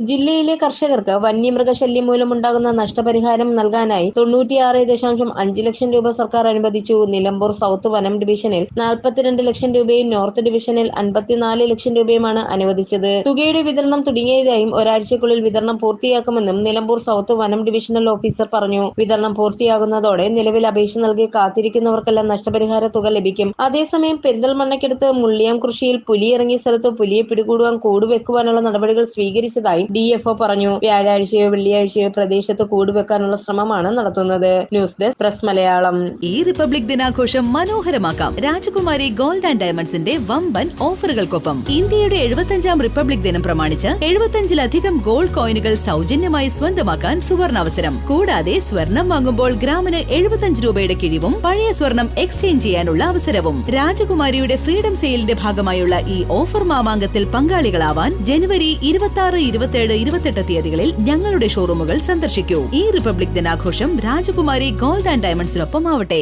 ജില്ലയിലെ കർഷകർക്ക് വന്യമൃഗശല്യം മൂലമുണ്ടാകുന്ന നഷ്ടപരിഹാരം നൽകാനായി തൊണ്ണൂറ്റിയാറ് ദശാംശം അഞ്ച് ലക്ഷം രൂപ സർക്കാർ അനുവദിച്ചു. നിലമ്പൂർ സൗത്ത് വനം ഡിവിഷനിൽ നാൽപ്പത്തിരണ്ട് ലക്ഷം രൂപയും നോർത്ത് ഡിവിഷനിൽ അൻപത്തിനാല് ലക്ഷം രൂപയുമാണ് അനുവദിച്ചത്. തുകയുടെ വിതരണം തുടങ്ങിയതായും ഒരാഴ്ചക്കുള്ളിൽ വിതരണം പൂർത്തിയാക്കുമെന്നും നിലമ്പൂർ സൗത്ത് വനം ഡിവിഷണൽ ഓഫീസർ പറഞ്ഞു. വിതരണം പൂർത്തിയാകുന്നതോടെ നിലവിൽ അപേക്ഷ നൽകി കാത്തിരിക്കുന്നവർക്കെല്ലാം നഷ്ടപരിഹാര തുക ലഭിക്കും. അതേസമയം പെരിന്തൽമണ്ണയ്ക്കടുത്ത് മുള്ളിയം കൃഷിയിൽ പുലി ഇറങ്ങിയ സ്ഥലത്ത് പുലിയെ പിടികൂടുവാൻ കൂടുവെക്കുവാനുള്ള നടപടികൾ സ്വീകരിച്ചതായി ഡിഎഫ്ഒ പറഞ്ഞു. വ്യാഴാഴ്ചയോ വെള്ളിയാഴ്ചയോ പ്രദേശത്ത് കൂടുവെക്കാനുള്ള ശ്രമമാണ് നടത്തുന്നത്. News desk press Malayalam. ഈ റിപ്പബ്ലിക് ദിനാഘോഷം മനോഹരമാക്കാം. രാജകുമാരി ഗോൾഡ് ആൻഡ് ഡയമണ്ട്സിന്റെ വമ്പൻ ഓഫറുകൾക്കൊപ്പം ഇന്ത്യയുടെ എഴുപത്തഞ്ചാം റിപ്പബ്ലിക് ദിനം പ്രമാണിച്ച് എഴുപത്തഞ്ചിലധികം ഗോൾഡ് കോയിനുകൾ സൗജന്യമായി സ്വന്തമാക്കാൻ സുവർണാവസരം. കൂടാതെ സ്വർണം വാങ്ങുമ്പോൾ ഗ്രാമിന് എഴുപത്തഞ്ച് രൂപയുടെ കിഴിവും പഴയ സ്വർണം എക്സ്ചേഞ്ച് ചെയ്യാനുള്ള അവസരവും രാജകുമാരിയുടെ ഫ്രീഡം സെയിലിന്റെ ഭാഗമായുള്ള ഈ ഓഫർ മാമാങ്കത്തിൽ പങ്കാളികളാവാൻ ജനുവരി ഇരുപത്തി ആറ് ഇരുപത്തിയേഴ് ഇരുപത്തെട്ട് തീയതികളിൽ ഞങ്ങളുടെ ഷോറൂമുകൾ സന്ദർശിക്കൂ. ഈ റിപ്പബ്ലിക് ദിനാഘോഷം രാജകുമാരി ഗോൾഡ് ആൻഡ് ഡയമണ്ട്സിനൊപ്പം ആവട്ടെ